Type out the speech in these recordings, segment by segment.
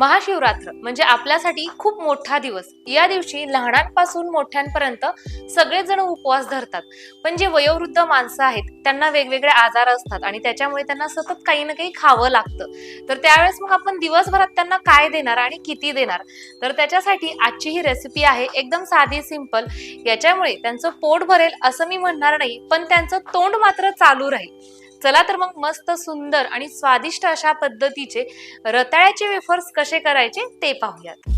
महाशिवरात्र म्हणजे आपल्यासाठी खूप मोठा दिवस. या दिवशी लहानांपासून मोठ्यांपर्यंत सगळेजण उपवास धरतात. पण जे वयोवृद्ध माणसं आहेत त्यांना वेगवेगळे आजार असतात आणि त्याच्यामुळे त्यांना सतत काही ना काही खावं लागतं. तर त्यावेळेस मग आपण दिवसभरात त्यांना काय देणार आणि किती देणार? तर त्याच्यासाठी आजची ही रेसिपी आहे एकदम साधी सिंपल याच्यामुळे त्यांचं पोट भरेल असं मी म्हणणार नाही पण त्यांचं तोंड मात्र चालू राहील. चला तर मग मस्त सुंदर आणि स्वादिष्ट अशा पद्धतीचे रताळ्याचे वेफर्स कसे करायचे ते पाहूयात.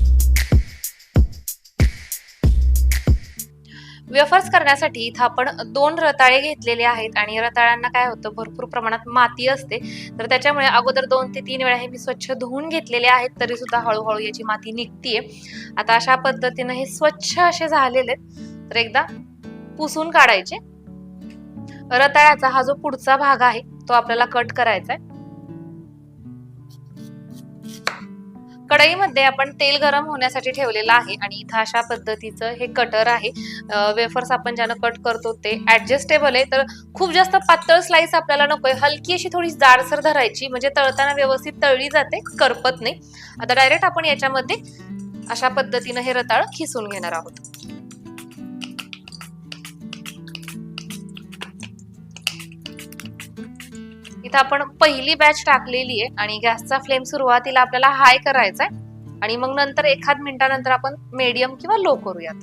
वेफर्स करण्यासाठी इथं आपण दोन रताळे घेतलेले आहेत आणि रताळ्यांना काय होतं भरपूर प्रमाणात माती असते. तर त्याच्यामुळे अगोदर दोन ते तीन वेळा हे मी स्वच्छ धुवून घेतलेले आहेत तरी सुद्धा हळूहळू याची माती निघतीये. आता अशा पद्धतीनं हे स्वच्छ असे झालेले आहेत. तर एकदा पुसून काढायचे. रताळ्याचा हा जो पुढचा भाग आहे तो आपल्याला कट करायचा आहे कढईमध्ये आपण तेल गरम होण्यासाठी ठेवलेलं आहे आणि इथं अशा पद्धतीचं हे कटर आहे. वेफर्स आपण ज्यानं कट करतो ते ऍडजस्टेबल आहे. तर खूप जास्त पातळ स्लाइस आपल्याला नकोय. हलकी अशी थोडी जाडसर धरायची म्हणजे तळताना व्यवस्थित तळली जाते करपत नाही. आता डायरेक्ट आपण याच्यामध्ये अशा पद्धतीनं हे रताळ खिसून घेणार आहोत. इथं आपण पहिली बॅच टाकलेली आहे आणि गॅसचा फ्लेम सुरुवातीला आपल्याला हाय करायचा आहे आणि मग नंतर एखाद मिनिटानंतर आपण मीडियम किंवा लो करूयात.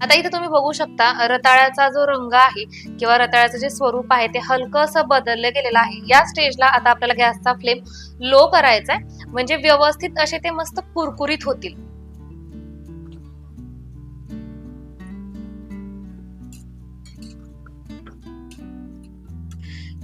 आता इथे तुम्ही बघू शकता रताळ्याचा जो रंग आहे किंवा रताळ्याचं जे स्वरूप आहे ते हलकं असं बदललं गेलेलं आहे. या स्टेजला आता आपल्याला गॅसचा फ्लेम लो करायचा आहे म्हणजे व्यवस्थित असे ते मस्त कुरकुरीत होतील.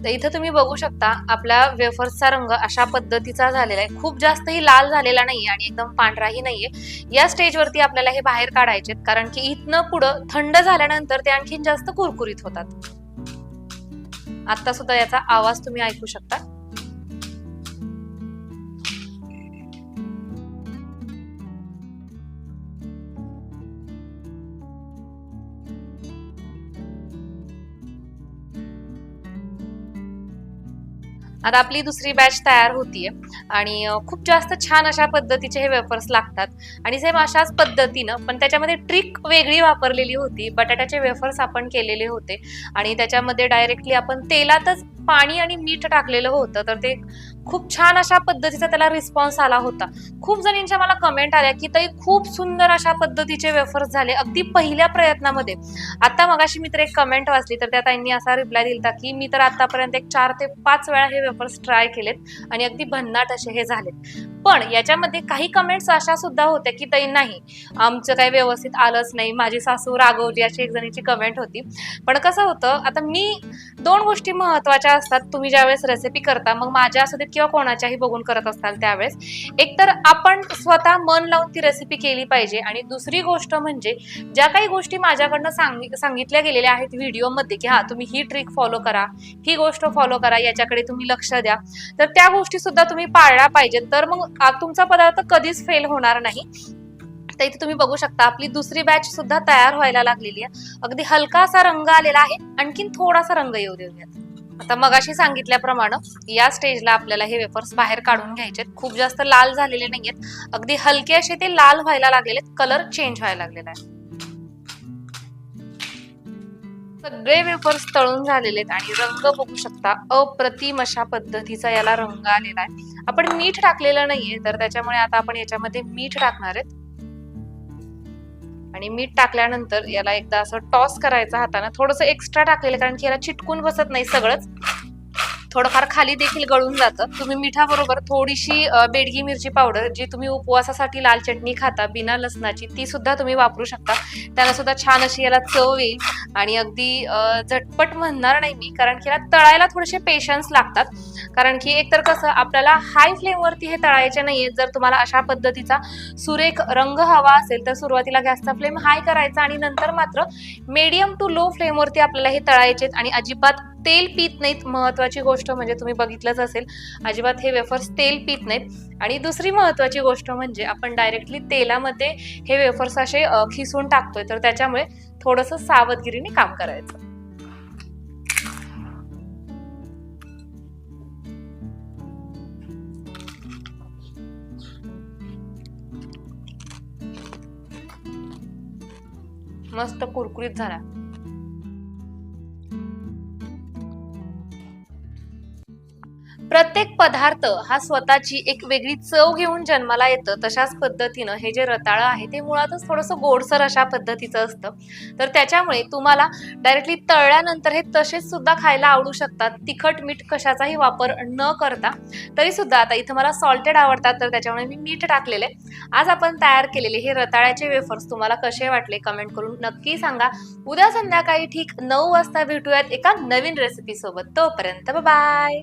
तर इथं तुम्ही बघू शकता आपल्या वेफर्सचा रंग अशा पद्धतीचा झालेला आहे. खूप जास्तही लाल झालेला नाहीये आणि एकदम पांढराही नाहीये. या स्टेजवरती आपल्याला हे बाहेर काढायचे कारण की इथनं पुढं थंड झाल्यानंतर ते आणखीन जास्त कुरकुरीत होतात. आता सुद्धा याचा आवाज तुम्ही ऐकू शकता. आता आपली दुसरी बॅच तयार होतीये. आणि खूप जास्त छान अशा पद्धतीचे हे वेफर्स लागतात. आणि सेम अशाच पद्धतीनं पण त्याच्यामध्ये ट्रिक वेगळी वापरलेली होती. बटाट्याचे वेफर्स आपण केलेले होते. आणि त्याच्यामध्ये डायरेक्टली आपण तेलातच पाणी आणि मीठ टाकलेलं होतं. तर ते खूप छान अशा पद्धतीचा त्याला रिस्पॉन्स आला होता. खूप जणींच्या मला कमेंट आल्या की ताई खूप सुंदर अशा पद्धतीचे वेफर्स झाले अगदी पहिल्या प्रयत्नामध्ये. आता मगाशी मी तर एक कमेंट वाचली तर त्या ताईंनी असा रिप्लाय दिला की मी तर आतापर्यंत एक चार ते पाच वेळा हे वेफर्स ट्राय केलेत आणि अगदी भन्नाट असे हे झालेत. पण याच्यामध्ये काही कमेंट्स अशा सुद्धा होत्या की ताई नाही आमचं काही व्यवस्थित आलंच नाही माझी सासू रागवली अशी एक जणीची कमेंट होती. पण कसं होतं आता मी दोन गोष्टी महत्त्वाच्या असतात तुम्ही ज्यावेळेस रेसिपी करता मग माझ्या असू देत किंवा कोणाच्याही बघून करत असाल त्यावेळेस एक तर आपण स्वतः मन लावून ती रेसिपी केली पाहिजे. आणि दुसरी गोष्ट म्हणजे ज्या काही गोष्टी माझ्याकडनं सांग सांगितल्या गेलेल्या आहेत व्हिडिओमध्ये की हा तुम्ही ही ट्रिक फॉलो करा ही गोष्ट फॉलो करा याच्याकडे तुम्ही लक्ष द्या तर त्या गोष्टी सुद्धा तुम्ही पाळल्या पाहिजेत. तर मग तुमचा पदार्थ कधीच फेल होणार नाही. तर इथे तुम्ही बघू शकता आपली दुसरी बॅच सुद्धा तयार व्हायला लागलेली आहे. अगदी हलकासा रंग आलेला आहे. आणखीन थोडासा रंग येऊ देऊयात. आता मगाशी सांगितल्याप्रमाणे या स्टेजला आपल्याला हे वेफर्स बाहेर काढून घ्यायचे खूप जास्त लाल झालेले नाहीयेत. अगदी हलके असे ते लाल व्हायला लागलेले कलर चेंज व्हायला लागलेला आहे. सगळे वेफर्स तळून झालेले आहेत आणि रंग बघू शकता अप्रतिम अशा पद्धतीचा याला रंग आलेला आहे. आपण मीठ टाकलेलं नाहीये तर त्याच्यामुळे आता आपण याच्यामध्ये मीठ टाकणार आहेत. आणि मीठ टाकल्यानंतर याला एकदा असं टॉस करायचं हाताने थोडंसं एक्स्ट्रा टाकलेलं कारण की याला चिटकून बसत नाही सगळंच. थोडंफार खाली देखील गळून जातं. तुम्ही मिठाबरोबर थोडीशी बेडगी मिरची पावडर जी तुम्ही उपवासासाठी लाल चटणी खाता बिना लसणाची ती सुद्धा तुम्ही वापरू शकता. त्याला सुद्धा छान अशी याला चव येईल आणि अगदी झटपट म्हणणार नाही मी कारण की याला तळायला थोडेसे पेशन्स लागतात. कारण की एकतर कसं आपल्याला हाय फ्लेमवरती हे तळायचे नाहीये. जर तुम्हाला अशा पद्धतीचा सुरेख रंग हवा असेल तर सुरुवातीला गॅसचा फ्लेम हाय करायचा आणि नंतर मात्र मीडियम टू लो फ्लेमवरती आपल्याला हे तळायचे आणि अजिबात तेल पित नाहीत महत्वाची गोष्ट म्हणजे तुम्ही बघितलंच असेल. अजिबात हे वेफर्स तेल पित नाहीत. आणि दुसरी महत्वाची गोष्ट म्हणजे आपण डायरेक्टली तेलामध्ये हे वेफर्स असे खिसून टाकतोय. तर त्याच्यामुळे थोडंसं सावधगिरीने काम करायचं. मस्त कुरकुरीत झाला. प्रत्येक पदार्थ हा स्वतःची एक वेगळी चव घेऊन जन्माला येतं. तशाच पद्धतीनं हे जे रताळं आहे ते मुळातच थोडंसं गोडसर अशा पद्धतीचं असतं. तर त्याच्यामुळे तुम्हाला डायरेक्टली तळल्यानंतर हे तसेच सुद्धा खायला आवडू शकतात. तिखट मीठ कशाचाही वापर न करता. तरी सुद्धा आता इथं मला सॉल्टेड आवडतात तर त्याच्यामुळे मी मीठ टाकलेले आज आपण तयार केलेले हे रताळ्याचे वेफर्स तुम्हाला कसे वाटले कमेंट करून नक्की सांगा. उद्या संध्याकाळी ठीक नऊ वाजता भेटूयात एका नवीन रेसिपी सोबत. तोपर्यंत बाय